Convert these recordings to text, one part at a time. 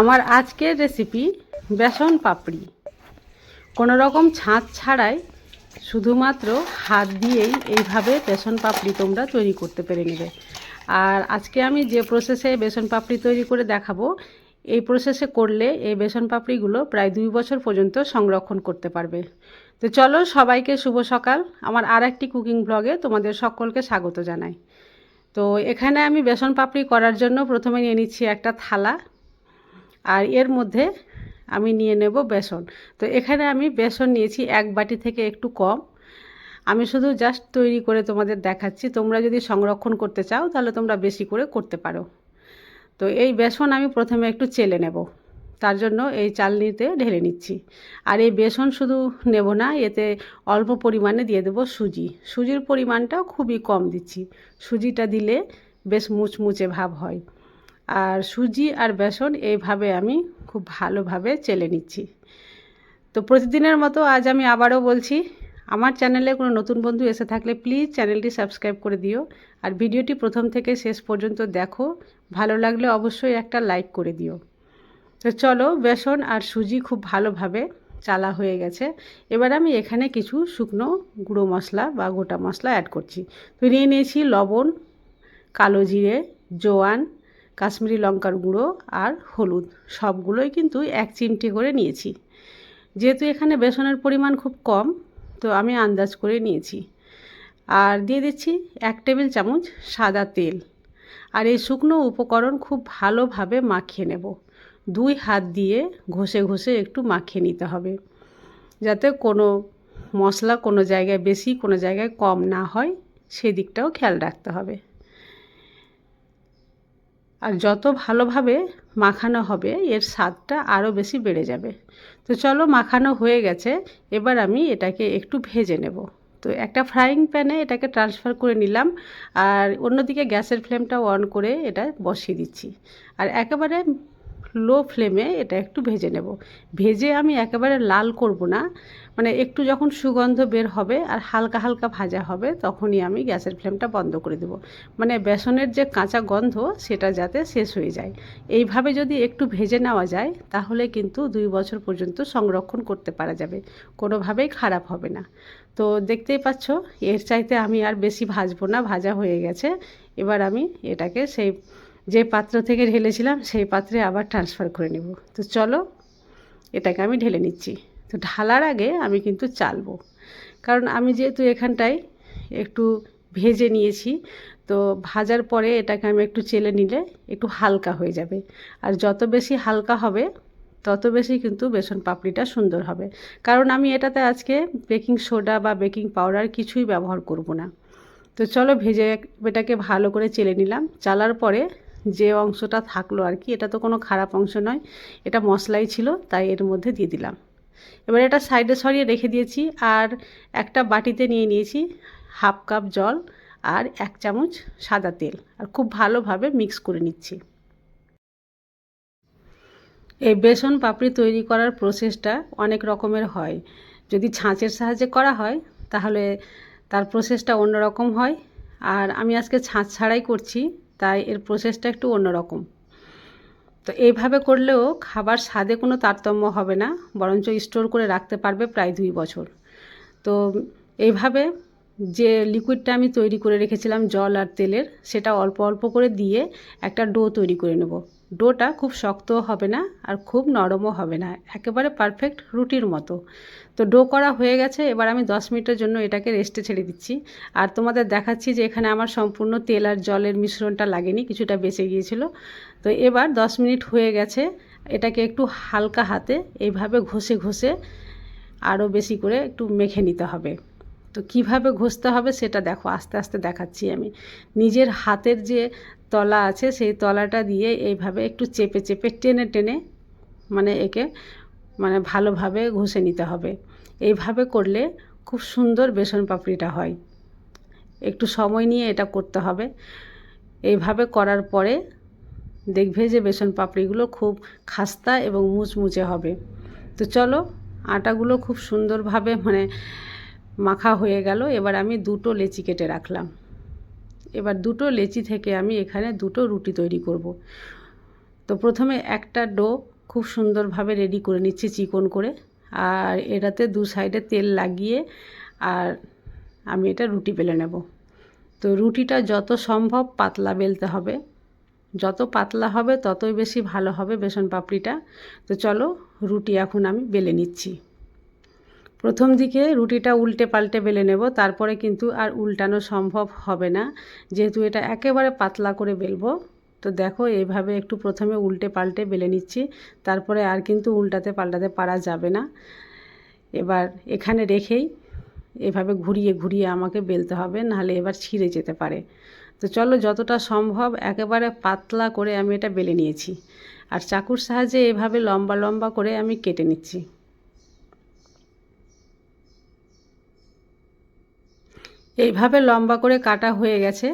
আমার আজকের রেসিপি বেসন পাপড়ি। কোনো রকম ছাঁচ ছাড়াই শুধুমাত্র হাত দিয়েই এইভাবে বেসন পাপড়ি তোমরা তৈরি করতে পেরে নেবে। আর আজকে আমি যে প্রসেসে বেসন পাপড়ি তৈরি করে দেখাবো, এই প্রসেসে করলে এই বেসন পাপড়িগুলো প্রায় দুই বছর পর্যন্ত সংরক্ষণ করতে পারবে। তো চলো সবাইকে শুভ সকাল। আমার আর একটি কুকিং ব্লগে তোমাদের সকলকে স্বাগত জানাই। তো এখানে আমি বেসন পাপড়ি করার জন্য প্রথমে নিয়ে নিচ্ছি একটা থালা। আর এর মধ্যে আমি নিয়ে নেব বেসন। তো এখানে আমি বেসন নিয়েছি এক বাটি থেকে একটু কম। আমি শুধু জাস্ট তৈরি করে তোমাদের দেখাচ্ছি। তোমরা যদি সংরক্ষণ করতে চাও, তাহলে তোমরা বেশি করে করতে পারো। তো এই বেসন আমি প্রথমে একটু চেলে নেব। তার জন্য এই চালনিতে ঢেলে নিচ্ছি। আর এই বেসন শুধু নেব না, এতে অল্প পরিমাণে দিয়ে দেবো সুজি। সুজির পরিমাণটাও খুবই কম দিচ্ছি। সুজিটা দিলে বেশ মুচমুচে ভাব হয়। আর সুজি আর বেসন এইভাবে আমি খুব ভালোভাবে চেলে নিচ্ছি। তো প্রতিদিনের মতো আজ আমি আবারও বলছি, আমার চ্যানেলে কোনো নতুন বন্ধু এসে থাকলে প্লিজ চ্যানেলটি সাবস্ক্রাইব করে দিও আর ভিডিওটি প্রথম থেকে শেষ পর্যন্ত দেখো। ভালো লাগলে অবশ্যই একটা লাইক করে দিও। তো চলো, বেসন আর সুজি খুব ভালোভাবে চালা হয়ে গেছে। এবার আমি এখানে কিছু শুকনো গুঁড়ো মশলা বা গোটা মশলা অ্যাড করছি। তো নিয়ে নিয়েছি লবণ, কালো জিরে, জোয়ান কাশ্মীরি লঙ্কার গুঁড়ো আর হলুদ, সবগুলোই কিন্তু এক চিমটি করে নিয়েছি। যেহেতু এখানে বেসনের পরিমাণ খুব কম, তো আমি আন্দাজ করে নিয়েছি। আর দিয়ে দিচ্ছি এক টেবিল চামচ সাদা তেল। আর এই শুকনো উপকরণ খুব ভালোভাবে মাখিয়ে নেব। দুই হাত দিয়ে ঘষে ঘষে একটু মাখিয়ে নিতে হবে। যাতে কোনো মশলা কোনো জায়গায় বেশি, কোনো জায়গায় কম না হয়, সেদিকটাও খেয়াল রাখতে হবে। আর যত ভালোভাবে মাখানো হবে, এর স্বাদটা আরও বেশি বেড়ে যাবে। তো চলো মাখানো হয়ে গেছে, এবার আমি এটাকে একটু ভেজে নেব। তো একটা ফ্রাইং প্যানে এটাকে ট্রান্সফার করে নিলাম, আর অন্যদিকে গ্যাসের ফ্লেমটা অন করে এটা বসিয়ে দিচ্ছি। আর একেবারে লো ফ্লেমে এটা একটু ভেজে নেব। ভেজে আমি একেবারে লাল করব না। মানে একটু যখন সুগন্ধ বের হবে আর হালকা হালকা ভাজা হবে, তখনই আমি গ্যাসের ফ্লেমটা বন্ধ করে দেব। মানে বেসনের যে কাঁচা গন্ধ, সেটা যাতে শেষ হয়ে যায়। এইভাবে যদি একটু ভেজে নেওয়া যায়, তাহলে কিন্তু দুই বছর পর্যন্ত সংরক্ষণ করতে পারা যাবে। কোনোভাবেই খারাপ হবে না। তো দেখতেই পাচ্ছ, এর চাইতে আমি আর বেশি ভাজবো না, ভাজা হয়ে গেছে। এবার আমি এটাকে সেই যে পাত্র থেকে ঢেলেছিলাম, সেই পাত্রে আবার ট্রান্সফার করে নেব। তো চলো, এটাকে আমি ঢেলে নিচ্ছি। তো ঢালার আগে আমি কিন্তু চালবো। কারণ আমি যেহেতু এখানটায় একটু ভেজে নিয়েছি, তো ভাজার পরে এটাকে আমি একটু চেলে নিলে একটু হালকা হয়ে যাবে। আর যত বেশি হালকা হবে, তত বেশি কিন্তু বেসন পাপড়িটা সুন্দর হবে। কারণ আমি এটাতে আজকে বেকিং সোডা বা বেকিং পাউডার কিছুই ব্যবহার করব না। তো চলো, ভেজে এটাকে ভালো করে চেলে নিলাম। চালার পরে যে অংশটা থাকল আর কি, এটা তো কোনো খারাপ অংশ নয়। এটা মশলাই ছিল, তাই এর মধ্যে দিয়ে দিলাম। এবার এটা সাইডে সরিয়ে রেখে দিয়েছি, আর একটা বাটিতে নিয়ে নিয়েছি হাফ কাপ জল আর এক চামচ সাদা তেল, আর খুব ভালোভাবে মিক্স করে নিচ্ছি। এই বেসন পাপড়ি তৈরি করার প্রসেসটা অনেক রকমের হয়। যদি ছাঁচের সাহায্যে করা হয়, তাহলে তার প্রসেসটা অন্যরকম হয়। আর আমি আজকে ছাঁচ ছাড়াই করছি। তাই এর প্রসেসটা একটু অন্যরকম। তো এইভাবে করলেও খাবার স্বাদে কোনো তারতম্য হবে না, বরঞ্চ স্টোর করে রাখতে পারবে প্রায় দুই বছর। তো এইভাবে যে লিকুইডটা আমি তৈরি করে রেখেছিলাম জল আর তেলের, সেটা অল্প অল্প করে দিয়ে একটা ডো তৈরি করে নেব। ডোটা খুব শক্তও হবে না আর খুব নরমও হবে না, একেবারে পারফেক্ট রুটির মতো। তো ডো করা হয়ে গেছে, এবার আমি দশ মিনিটের জন্য এটাকে রেস্টে ছেড়ে দিচ্ছি। আর তোমাদের দেখাচ্ছি যে এখানে আমার সম্পূর্ণ তেল আর জলের মিশ্রণটা লাগেনি, কিছুটা বেঁচে গিয়েছিল। তো এবার দশ মিনিট হয়ে গেছে, এটাকে একটু হালকা হাতে এইভাবে ঘষে ঘষে আরও বেশি করে একটু মেখে নিতে হবে। তো কীভাবে ঘষতে হবে সেটা দেখো, আস্তে আস্তে দেখাচ্ছি আমি। নিজের হাতের যে তলা আছে সেই তলাটা দিয়ে এইভাবে একটু চেপে চেপে টেনে টেনে মানে একে মানে ভালোভাবে ঘষে নিতে হবে। এইভাবে করলে খুব সুন্দর বেসন পাপড়িটা হয়। একটু সময় নিয়ে এটা করতে হবে। এইভাবে করার পরে দেখবে যে বেসন পাপড়িগুলো খুব খাস্তা এবং মুচমুচে হবে। তো চলো, আটাগুলো খুব সুন্দরভাবে মানে মাখা হয়ে গেল, এবার আমি দুটো লেচি কেটে রাখলাম। এবার দুটো লেচি থেকে আমি এখানে দুটো রুটি তৈরি করব। তো প্রথমে একটা ডো খুব সুন্দরভাবে রেডি করে নিচ্ছি চিকন করে, আর এটাতে দু সাইডে তেল লাগিয়ে, আর আমি এটা রুটি বেলে নেব। তো রুটিটা যত সম্ভব পাতলা বেলতে হবে। যত পাতলা হবে ততই বেশি ভালো হবে বেসন পাপড়িটা। তো চলো রুটি এখন আমি বেলে নিচ্ছি। প্রথম দিকে রুটিটা উল্টে পাল্টে বেলে নেব, তারপরে কিন্তু আর উল্টানো সম্ভব হবে না। যেহেতু এটা একেবারে পাতলা করে বেলবো, তো দেখো এইভাবে একটু প্রথমে উল্টে পাল্টে বেলে নিচ্ছি, তারপরে আর কিন্তু উল্টাতে পাল্টাতে পারা যাবে না। এবার এখানে রেখেই এভাবে ঘুরিয়ে ঘুরিয়ে আমাকে বেলতে হবে, নাহলে এবার ছিঁড়ে যেতে পারে। তো চলো যতটা সম্ভব একেবারে পাতলা করে আমি এটা বেলে নিয়েছি। আর চাকুর সাহায্যে এভাবে লম্বা লম্বা করে আমি কেটে নিচ্ছি। এইভাবে লম্বা করে কাটা হয়ে গেছে।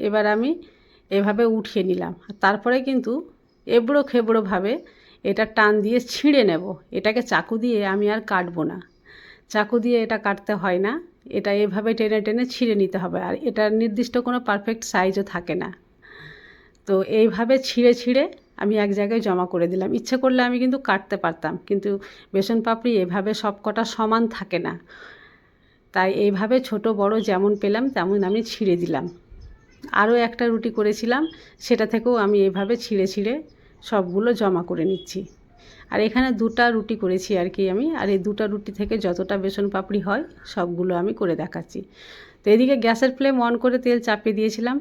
এবার আমি এভাবে উঠিয়ে নিলাম। তারপরে কিন্তু এবড়ো খেবড়োভাবে এটা টান দিয়ে ছিঁড়ে নেব। এটাকে চাকু দিয়ে আমি আর কাটবো না। চাকু দিয়ে এটা কাটতে হয় না। এটা এভাবে টেনে টেনে ছিঁড়ে নিতে হবে। আর এটার নির্দিষ্ট কোনো পারফেক্ট সাইজও থাকে না। তো এইভাবে ছিঁড়ে ছিঁড়ে আমি এক জায়গায় জমা করে দিলাম। ইচ্ছে করলে আমি কিন্তু কাটতে পারতাম। কিন্তু বেসন পাপড়ি এভাবে সব কটা সমান থাকে না। তাই এইভাবে ছোট বড় যেমন পেলাম, তেমন আমি ছিঁড়ে দিলাম। আরও একটা রুটি করেছিলাম, সেটা থেকেও আমি এভাবে ছিঁড়ে ছিঁড়ে সবগুলো জমা করে নিচ্ছি। আর এখানে দুটা রুটি করেছি আর কি আমি, আর এই দুটা রুটি থেকে যতটা বেসন পাপড়ি হয়, সবগুলো আমি করে দেখাচ্ছি। তো এদিকে গ্যাসের ফ্লেম অন করে তেল চাপিয়ে দিয়েছিলাম।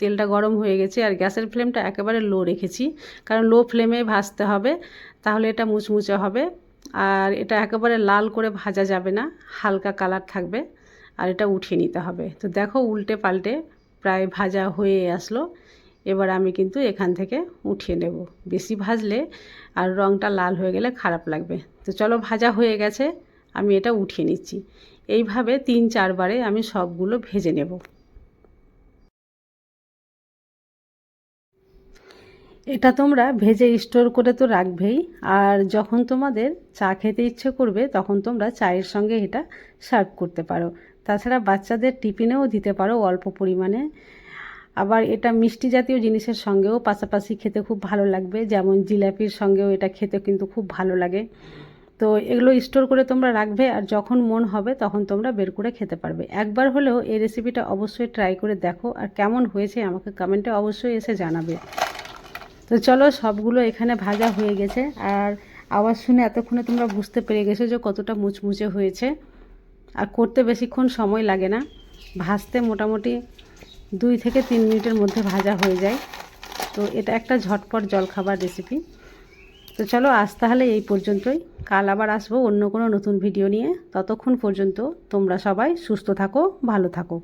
তেলটা গরম হয়ে গেছে আর গ্যাসের ফ্লেমটা একেবারে লো রেখেছি। কারণ লো ফ্লেমে ভাজতে হবে, তাহলে এটা মুচমুচে হবে। আর এটা একেবারে লাল করে ভাজা যাবে না, হালকা কালার থাকবে, আর এটা উঠিয়ে নিতে হবে। তো দেখো উল্টে পাল্টে প্রায় ভাজা হয়ে আসলো। এবার আমি কিন্তু এখান থেকে উঠিয়ে নেব। বেশি ভাজলে আর রঙটা লাল হয়ে গেলে খারাপ লাগবে। তো চলো ভাজা হয়ে গেছে, আমি এটা উঠিয়ে নিচ্ছি। এইভাবে তিন চারবারে আমি সবগুলো ভেজে নেব। এটা তোমরা ভেজে স্টোর করে তো রাখবেই, আর যখন তোমাদের চা খেতে ইচ্ছে করবে, তখন তোমরা চায়ের সঙ্গে এটা সার্ভ করতে পারো। তাছাড়া বাচ্চাদের টিফিনেও দিতে পারো অল্প পরিমাণে। আবার এটা মিষ্টি জাতীয় জিনিসের সঙ্গেও পাশাপাশি খেতে খুব ভালো লাগবে, যেমন জিলাপির সঙ্গেও এটা খেতে কিন্তু খুব ভালো লাগে। তো এগুলো স্টোর করে তোমরা রাখবে, আর যখন মন হবে তখন তোমরা বের করে খেতে পারবে। একবার হলেও এই রেসিপিটা অবশ্যই ট্রাই করে দেখো, আর কেমন হয়েছে আমাকে কমেন্টে অবশ্যই এসে জানাবে। তো চলো সবগুলো এখানে ভাজা হয়ে গেছে। আর আওয়াজ শুনে এতক্ষণে তোমরা বুঝতে পেরে গেছো যে কতটা মুচমুচে হয়েছে। আর করতে বেশিক্ষণ সময় লাগে না। ভাজতে মোটামুটি দুই থেকে তিন মিনিটের মধ্যে ভাজা হয়ে যায়। তো এটা একটা ঝটপট জলখাবার রেসিপি তো চলো আজ তাহলে এই পর্যন্তই। কাল আবার আসব অন্য কোনো নতুন ভিডিও নিয়ে। ততক্ষণ পর্যন্ত তোমরা সবাই সুস্থ থাকো, ভালো থাকো।